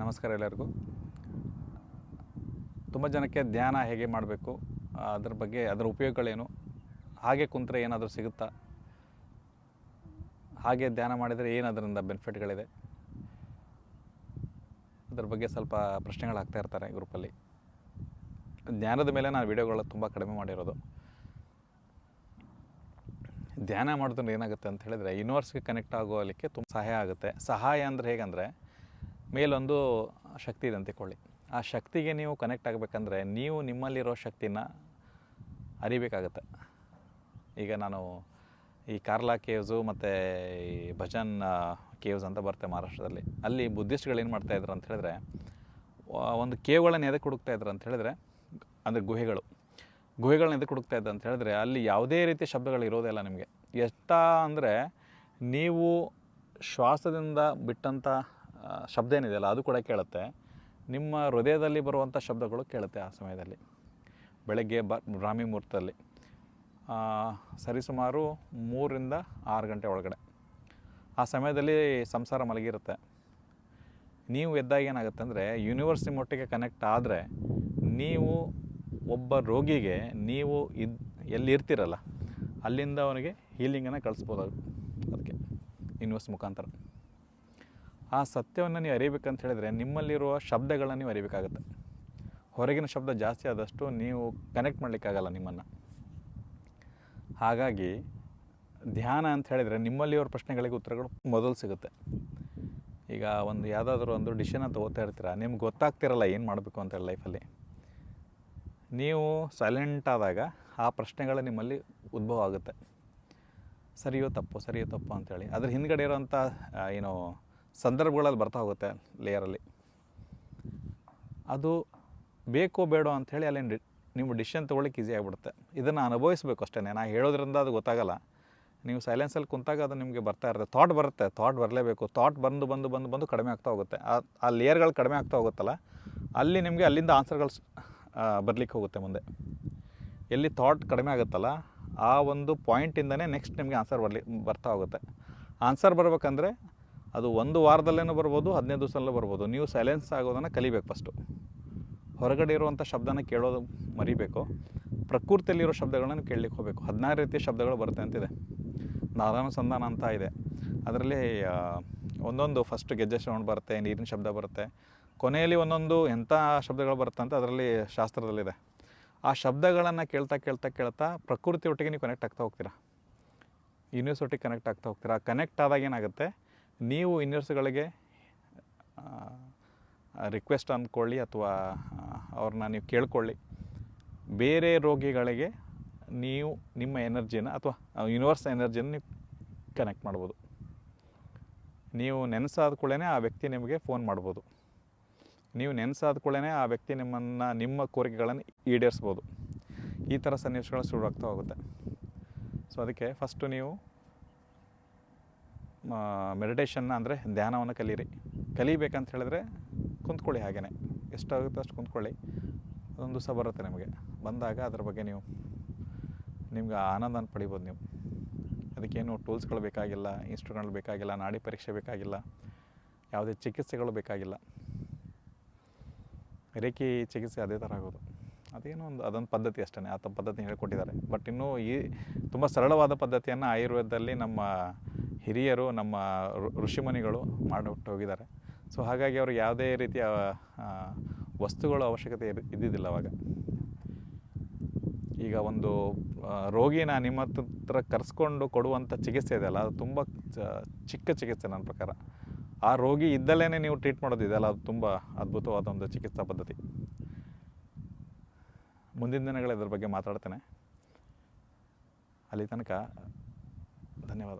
ನಮಸ್ಕಾರ ಎಲ್ಲರಿಗೂ. ತುಂಬ ಜನಕ್ಕೆ ಧ್ಯಾನ ಹೇಗೆ ಮಾಡಬೇಕು, ಅದರ ಬಗ್ಗೆ, ಅದರ ಉಪಯೋಗಗಳೇನು, ಹಾಗೆ ಕುಂತರೆ ಏನಾದರೂ ಸಿಗುತ್ತಾ? ಹಾಗೆ ಧ್ಯಾನ ಮಾಡಿದರೆ ಏನು ಅದರಿಂದ ಬೆನಿಫಿಟ್ಗಳಿದೆ? ಅದ್ರ ಬಗ್ಗೆ ಸ್ವಲ್ಪ ಪ್ರಶ್ನೆಗಳು ಆಗ್ತಾ ಇರ್ತಾರೆ ಗ್ರೂಪಲ್ಲಿ ಧ್ಯಾನದ ಮೇಲೆ ನಾನು ವೀಡಿಯೋಗಳು ತುಂಬ ಕಡಿಮೆ ಮಾಡಿರೋದು. ಧ್ಯಾನ ಮಾಡೋದ್ರಿಂದ ಏನಾಗುತ್ತೆ ಅಂತ ಹೇಳಿದರೆ ಯೂನಿವರ್ಸ್ಗೆ ಕನೆಕ್ಟ್ ಆಗೋಲಿಕ್ಕೆ ತುಂಬ ಸಹಾಯ ಆಗುತ್ತೆ. ಸಹಾಯ ಅಂದರೆ ಹೇಗಂದರೆ ಮೇಲೊಂದು ಶಕ್ತಿ ಇದೆ ಅಂತಿಕೊಳ್ಳಿ ಆ ಶಕ್ತಿಗೆ ನೀವು ಕನೆಕ್ಟ್ ಆಗಬೇಕಂದ್ರೆ ನೀವು ನಿಮ್ಮಲ್ಲಿರೋ ಶಕ್ತಿನ ಅರಿಬೇಕಾಗತ್ತೆ. ಈಗ ನಾನು ಈ ಕಾರ್ಲಾ ಕೇವ್ಸು ಮತ್ತು ಈ ಭಜನ್ ಕೇವ್ಸ್ ಅಂತ ಬರುತ್ತೆ ಮಹಾರಾಷ್ಟ್ರದಲ್ಲಿ. ಅಲ್ಲಿ ಬುದ್ಧಿಸ್ಟ್ಗಳು ಏನು ಮಾಡ್ತಾಯಿದ್ರು ಅಂತ ಹೇಳಿದ್ರೆ ಒಂದು ಕೇವ್ಗಳನ್ನು ಎದಕ್ಕೆ ಹುಡುಕ್ತಾ ಇದ್ರು ಅಂತ ಹೇಳಿದ್ರೆ, ಅಂದರೆ ಗುಹೆಗಳು. ಗುಹೆಗಳನ್ನ ಎದಕ್ಕೆ ಹುಡುಕ್ತಾ ಇದ್ದ ಅಂತ ಹೇಳಿದ್ರೆ, ಅಲ್ಲಿ ಯಾವುದೇ ರೀತಿಯ ಶಬ್ದಗಳು ಇರೋದಿಲ್ಲ ನಿಮಗೆ. ಎಷ್ಟ ಅಂದರೆ ನೀವು ಶ್ವಾಸದಿಂದ ಬಿಟ್ಟಂಥ ಶಬ್ದ ಏನಿದೆಯಲ್ಲ ಅದು ಕೂಡ ಕೇಳುತ್ತೆ. ನಿಮ್ಮ ಹೃದಯದಲ್ಲಿ ಬರುವಂಥ ಶಬ್ದಗಳು ಕೇಳುತ್ತೆ ಆ ಸಮಯದಲ್ಲಿ. ಬೆಳಗ್ಗೆ ಬ ಬ್ರಾಹ್ಮಿ ಮುಹೂರ್ತದಲ್ಲಿ. ಸರಿಸುಮಾರು ಮೂರರಿಂದ ಆರು ಗಂಟೆ ಒಳಗಡೆ. ಆ ಸಮಯದಲ್ಲಿ ಸಂಸಾರ ಮಲಗಿರುತ್ತೆ. ನೀವು ಎದ್ದಾಗ ಏನಾಗುತ್ತೆ ಅಂದರೆ ಯೂನಿವರ್ಸ್ ನಿಮ್ಮೊಟ್ಟಿಗೆ ಕನೆಕ್ಟ್ ಆದರೆ, ನೀವು ಒಬ್ಬ ರೋಗಿಗೆ ನೀವು ಇದ್ ಎಲ್ಲಿ ಇರ್ತೀರಲ್ಲ ಅಲ್ಲಿಂದ ಅವನಿಗೆ ಹೀಲಿಂಗನ್ನು ಕಳಿಸ್ಬೋದು ಅದಕ್ಕೆ ಯೂನಿವರ್ಸ್ ಮುಖಾಂತರ. ಆ ಸತ್ಯವನ್ನು ನೀವು ಅರಿಬೇಕಂತ ಹೇಳಿದರೆ ನಿಮ್ಮಲ್ಲಿರುವ ಶಬ್ದಗಳನ್ನು ನೀವು ಅರಿಬೇಕಾಗುತ್ತೆ. ಹೊರಗಿನ ಶಬ್ದ ಜಾಸ್ತಿ ಆದಷ್ಟು ನೀವು ಕನೆಕ್ಟ್ ಮಾಡಲಿಕ್ಕಾಗಲ್ಲ ನಿಮ್ಮನ್ನು. ಹಾಗಾಗಿ ಧ್ಯಾನ ಅಂತ ಹೇಳಿದರೆ ನಿಮ್ಮಲ್ಲಿರೋ ಪ್ರಶ್ನೆಗಳಿಗೆ ಉತ್ತರಗಳು ಮೊದಲು ಸಿಗುತ್ತೆ. ಈಗ ಒಂದು ಯಾವುದಾದ್ರೂ ಒಂದು ಡಿಶನ್ ಅಂತ ಓದ್ತಾ ಇರ್ತೀರ, ನಿಮ್ಗೆ ಗೊತ್ತಾಗ್ತಿರಲ್ಲ ಏನು ಮಾಡಬೇಕು ಅಂತ ಹೇಳಿ ಲೈಫಲ್ಲಿ ನೀವು ಸೈಲೆಂಟ್ ಆದಾಗ ಆ ಪ್ರಶ್ನೆಗಳು ನಿಮ್ಮಲ್ಲಿ ಉದ್ಭವ ಆಗುತ್ತೆ. ಸರಿಯೋ ತಪ್ಪು ಸರಿಯೋ ತಪ್ಪು ಅಂತೇಳಿ ಅದ್ರ ಹಿಂದ್ಗಡೆ ಇರೋಂಥ ಏನು ಸಂದರ್ಭಗಳಲ್ಲಿ ಬರ್ತಾ ಹೋಗುತ್ತೆ ಲೇಯರಲ್ಲಿ ಅದು ಬೇಕೋ ಬೇಡೋ ಅಂಥೇಳಿ ಅಲ್ಲಿ ನಿಮ್ಮ ಡಿಸಿಷನ್ ತೊಗೊಳಿಕ್ಕೆ ಈಸಿ ಆಗಿಬಿಡುತ್ತೆ. ಇದನ್ನು ಅನುಭವಿಸ್ಬೇಕು ಅಷ್ಟೇ. ನಾನು ಹೇಳೋದ್ರಿಂದ ಅದು ಗೊತ್ತಾಗಲ್ಲ. ನೀವು ಸೈಲೆನ್ಸಲ್ಲಿ ಕುಂತಾಗ ಅದು ನಿಮಗೆ ಬರ್ತಾ ಇರುತ್ತೆ. ಥಾಟ್ ಬರುತ್ತೆ. ಥಾಟ್ ಬರಲೇಬೇಕು. ಥಾಟ್ ಬಂದು ಬಂದು ಬಂದು ಬಂದು ಕಡಿಮೆ ಆಗ್ತಾ ಹೋಗುತ್ತೆ. ಆ ಆ ಲೇಯರ್ಗಳು ಕಡಿಮೆ ಆಗ್ತಾ ಹೋಗುತ್ತಲ್ಲ, ಅಲ್ಲಿ ನಿಮಗೆ ಅಲ್ಲಿಂದ ಆನ್ಸರ್ಗಳು ಬರಲಿಕ್ಕೆ ಹೋಗುತ್ತೆ ಮುಂದೆ. ಎಲ್ಲಿ ಥಾಟ್ ಕಡಿಮೆ ಆಗುತ್ತಲ್ಲ, ಆ ಒಂದು ಪಾಯಿಂಟಿಂದನೇ ನೆಕ್ಸ್ಟ್ ನಿಮಗೆ ಆನ್ಸರ್ ಬರಲಿ, ಬರ್ತಾ ಹೋಗುತ್ತೆ. ಆನ್ಸರ್ ಬರ್ಬೇಕಂದ್ರೆ ಅದು ಒಂದು ವಾರದಲ್ಲೇನೂ ಬರ್ಬೋದು, ಹದಿನೈದು ದಿವಸದಲ್ಲೂ ಬರ್ಬೋದು. ನೀವು ಸೈಲೆನ್ಸ್ ಆಗೋದನ್ನು ಕಲಿಬೇಕು ಫಸ್ಟು ಹೊರಗಡೆ ಇರುವಂಥ ಶಬ್ದನ ಕೇಳೋದು ಮರಿಬೇಕು. ಪ್ರಕೃತಿಯಲ್ಲಿರೋ ಶಬ್ದಗಳನ್ನು ಕೇಳಲಿಕ್ಕೆ ಹೋಗಬೇಕು. ಹದಿನಾರು ರೀತಿಯ ಶಬ್ದಗಳು ಬರುತ್ತೆ ಅಂತಿದೆ. ನಾದಾನುಸಂಧಾನ ಅಂತ ಇದೆ. ಅದರಲ್ಲಿ ಒಂದೊಂದು ಫಸ್ಟ್ ಗೆಜ್ಜೆ ಸೌಂಡ್ ಬರುತ್ತೆ, ನೀರಿನ ಶಬ್ದ ಬರುತ್ತೆ. ಕೊನೆಯಲ್ಲಿ ಒಂದೊಂದು ಎಂಥ ಶಬ್ದಗಳು ಬರುತ್ತೆ ಅಂತ ಅದರಲ್ಲಿ ಶಾಸ್ತ್ರದಲ್ಲಿದೆ. ಆ ಶಬ್ದಗಳನ್ನು ಕೇಳ್ತಾ ಕೇಳ್ತಾ ಕೇಳ್ತಾ ಪ್ರಕೃತಿ ಒಟ್ಟಿಗೆ ನೀವು ಕನೆಕ್ಟ್ ಆಗ್ತಾ ಹೋಗ್ತೀರಾ. ಯೂನಿವರ್ಸ್ ಒಟ್ಟಿಗೆ ಕನೆಕ್ಟ್ ಆಗ್ತಾ ಹೋಗ್ತೀರಾ. ಕನೆಕ್ಟ್ ಆದಾಗ ಏನಾಗುತ್ತೆ? ನೀವು ಇನ್ನರ್ಸ್ಗಳಿಗೆ ರಿಕ್ವೆಸ್ಟ್ ಅಂದ್ಕೊಳ್ಳಿ ಅಥವಾ ಅವ್ರನ್ನ ನೀವು ಕೇಳ್ಕೊಳ್ಳಿ. ಬೇರೆ ರೋಗಿಗಳಿಗೆ ನೀವು ನಿಮ್ಮ ಎನರ್ಜಿನ ಅಥವಾ ಯೂನಿವರ್ಸ್ ಎನರ್ಜಿನ ನೀವು ಕನೆಕ್ಟ್ ಮಾಡ್ಬೋದು. ನೀವು ನೆನೆಸಾದ ಕೂಡಲೇ ಆ ವ್ಯಕ್ತಿ ನಿಮಗೆ ಫೋನ್ ಮಾಡ್ಬೋದು. ನೀವು ನೆನೆಸಾದ ಕೂಡಲೇ ಆ ವ್ಯಕ್ತಿ ನಿಮ್ಮನ್ನು, ನಿಮ್ಮ ಕೋರಿಕೆಗಳನ್ನು ಈಡೇರಿಸ್ಬೋದು. ಈ ಥರ ಸನ್ನಿವೇಶಗಳು ಶುರುವಾಗ್ತಾ ಹೋಗುತ್ತೆ. ಸೊ ಅದಕ್ಕೆ ಫಸ್ಟು ನೀವು ಮೆಡಿಟೇಷನ್ನ ಅಂದರೆ ಧ್ಯಾನವನ್ನು ಕಲೀರಿ. ಕಲಿಬೇಕಂತ ಹೇಳಿದ್ರೆ ಕುಂತ್ಕೊಳ್ಳಿ ಹಾಗೆಯೇ ಎಷ್ಟಾಗುತ್ತೋ ಅಷ್ಟು ಕುಂತ್ಕೊಳ್ಳಿ. ಅದೊಂದು ದಿವಸ ಬರುತ್ತೆ ನಿಮಗೆ. ಬಂದಾಗ ಅದ್ರ ಬಗ್ಗೆ ನೀವು ನಿಮ್ಗೆ ಆನಂದನ ಪಡಿಬೋದು ನೀವು. ಅದಕ್ಕೇನು ಟೂಲ್ಸ್ಗಳು ಬೇಕಾಗಿಲ್ಲ, ಇನ್ಸ್ಟ್ರೂಮೆಂಟ್ಗಳು ಬೇಕಾಗಿಲ್ಲ, ನಾಡಿ ಪರೀಕ್ಷೆ ಬೇಕಾಗಿಲ್ಲ, ಯಾವುದೇ ಚಿಕಿತ್ಸೆಗಳು ಬೇಕಾಗಿಲ್ಲ. ರೇಖಿ ಚಿಕಿತ್ಸೆ ಅದೇ ಥರ ಆಗೋದು. ಅದೇನೋ ಒಂದು, ಅದೊಂದು ಪದ್ಧತಿ ಅಷ್ಟೇ ಆ ಪದ್ಧತಿ ಹೇಳ್ಕೊಟ್ಟಿದ್ದಾರೆ. ಬಟ್ ಇನ್ನೂ ಈ ತುಂಬ ಸರಳವಾದ ಪದ್ಧತಿಯನ್ನು ಆಯುರ್ವೇದದಲ್ಲಿ ನಮ್ಮ ಹಿರಿಯರು ನಮ್ಮ ಋಷಿಮುನಿಗಳು ಮಾಡಿಬಿಟ್ಟು ಹೋಗಿದ್ದಾರೆ ಸೊ ಹಾಗಾಗಿ ಅವ್ರಿಗೆ ಯಾವುದೇ ರೀತಿಯ ವಸ್ತುಗಳ ಅವಶ್ಯಕತೆ ಇದ್ದಿದ್ದಿಲ್ಲ ಅವಾಗ. ಈಗ ಒಂದು ರೋಗಿನ ನಿಮ್ಮ ಹತ್ರ ಕರೆಸ್ಕೊಂಡು ಕೊಡುವಂಥ ಚಿಕಿತ್ಸೆ ಇದೆಯಲ್ಲ ಅದು ತುಂಬ ಚಿಕ್ಕ ಚಿಕಿತ್ಸೆ ನನ್ನ ಪ್ರಕಾರ. ಆ ರೋಗಿ ಇದ್ದಲ್ಲೇ ನೀವು ಟ್ರೀಟ್ ಮಾಡೋದಿದೆಯಲ್ಲ ಅದು ತುಂಬ ಅದ್ಭುತವಾದ ಒಂದು ಚಿಕಿತ್ಸಾ ಪದ್ಧತಿ. ಮುಂದಿನ ದಿನಗಳು ಇದ್ರ ಬಗ್ಗೆ ಮಾತಾಡ್ತೇನೆ. ಅಲ್ಲಿ ತನಕ ಧನ್ಯವಾದ.